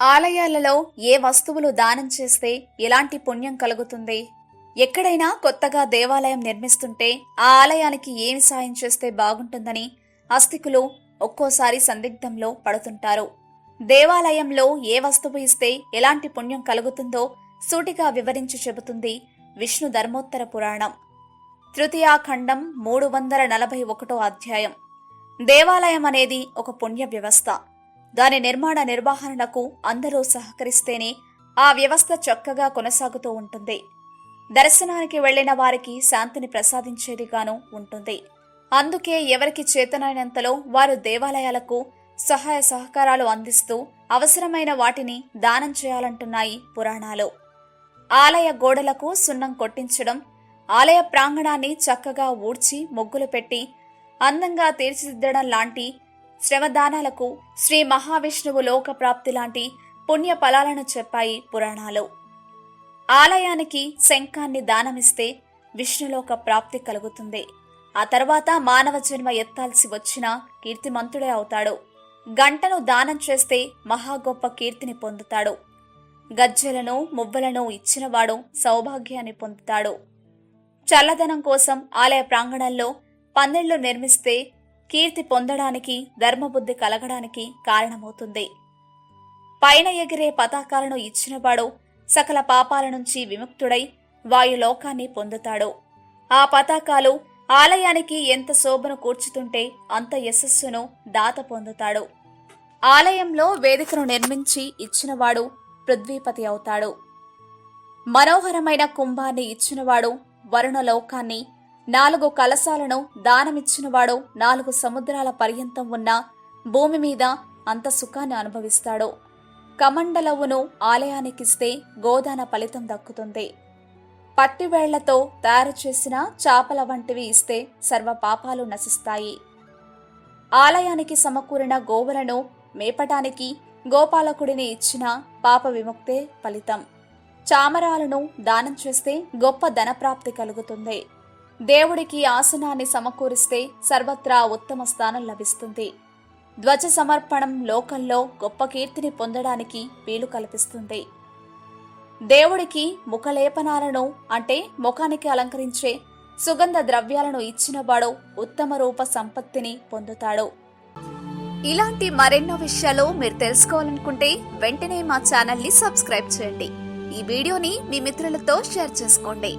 ఆలయాలలో ఏ వస్తువులు దానం చేస్తే ఎలాంటి పుణ్యం కలుగుతుంది? ఎక్కడైనా కొత్తగా దేవాలయం నిర్మిస్తుంటే ఆ ఆలయానికి ఏమి సాయం చేస్తే బాగుంటుందని అస్తికులు ఒక్కోసారి సందిగ్ధంలో పడుతుంటారు. దేవాలయంలో ఏ వస్తువు ఇస్తే ఎలాంటి పుణ్యం కలుగుతుందో సూటిగా వివరించి చెబుతుంది విష్ణు ధర్మోత్తర పురాణం. తృతీయాఖండం మూడు వందల నలభై ఒకటో అధ్యాయం. దేవాలయం అనేది ఒక పుణ్య వ్యవస్థ. దాని నిర్మాణ నిర్వహణకు అందరూ సహకరిస్తేనే ఆ వ్యవస్థ చక్కగా కొనసాగుతూ ఉంటుంది. దర్శనానికి వెళ్ళిన వారికి శాంతిని ప్రసాదించేదిగాను ఉంటుంది. అందుకే ఎవరికి చేతనైనంతలో వారు దేవాలయాలకు సహాయ సహకారాలు అందిస్తూ అవసరమైన వాటిని దానం చేయాలంటున్నాయి పురాణాలు. ఆలయ గోడలకు సున్నం కొట్టించడం ఆలయ ప్రాంగణాన్ని చక్కగా ఊడ్చి ముగ్గులు పెట్టి అందంగా తీర్చిదిద్దడం లాంటి శ్రమదానాలకు శ్రీ మహావిష్ణువు లోక ప్రాప్తి లాంటి పుణ్య ఫలాలను చెప్పాయి పురాణాలు. ఆలయానికి శంఖాన్ని దానమిస్తే విష్ణులోక ప్రాప్తి కలుగుతుంది. ఆ తర్వాత మానవ జన్మ ఎత్తాల్సి వచ్చిన కీర్తిమంతుడే అవుతాడు. గంటను దానం చేస్తే మహా గొప్ప కీర్తిని పొందుతాడు. గజ్జెలను మువ్వలను ఇచ్చినవాడు సౌభాగ్యాన్ని పొందుతాడు. చల్లదనం కోసం ఆలయ ప్రాంగణంలో పందిళ్ళు నిర్మిస్తే కీర్తి పొందడానికి ధర్మబుద్ధి కలగడానికి కారణమవుతుంది. పైన ఎగిరే పతాకాలను ఇచ్చినవాడు సకల పాపాల నుంచి విముక్తుడై వాయులోకాన్ని పొందుతాడు. ఆ పతాకాలు ఆలయానికి ఎంత శోభను కూర్చుతుంటే అంత యశస్సును దాత పొందుతాడు. ఆలయంలో వేదికను నిర్మించి ఇచ్చినవాడు పృథ్వీపతి అవుతాడు. మనోహరమైన కుంభాన్ని ఇచ్చినవాడు వరుణలోకాన్ని నాలుగు కలశాలను దానమిచ్చినవాడో నాలుగు సముద్రాల పర్యంతం ఉన్న భూమి మీద అంత సుఖాన్ని అనుభవిస్తాడు. కమండలవును ఆలయానికిస్తే గోదాన ఫలితం దక్కుతుంది. పట్టివేళ్ళతో తయారు చేసిన చాపల వంటివి ఇస్తే సర్వ పాపాలు నశిస్తాయి. ఆలయానికి సమకూరిన గోవులను మేపటానికి గోపాలకుడిని ఇచ్చిన పాప విముక్తే ఫలితం. చామరాలను దానం చేస్తే గొప్ప ధనప్రాప్తి కలుగుతుంది. దేవుడికి ఆసనాన్ని సమకూరిస్తే సర్వత్రా ఉత్తమ స్థానం లభిస్తుంది. ధ్వజ సమర్పణం లోకంలో గొప్ప కీర్తిని పొందడానికి వీలు కల్పిస్తుంది. దేవుడికి ముఖలేపనాలను అంటే ముఖానికి అలంకరించే సుగంధ ద్రవ్యాలను ఇచ్చినవాడు ఉత్తమ రూప సంపత్తిని పొందుతాడు. ఇలాంటి మరెన్నో విషయాలు మీరు తెలుసుకోవాలనుకుంటే వెంటనే మా ఛానల్ని సబ్స్క్రైబ్ చేయండి. ఈ వీడియోని మీ మిత్రులతో షేర్ చేసుకోండి.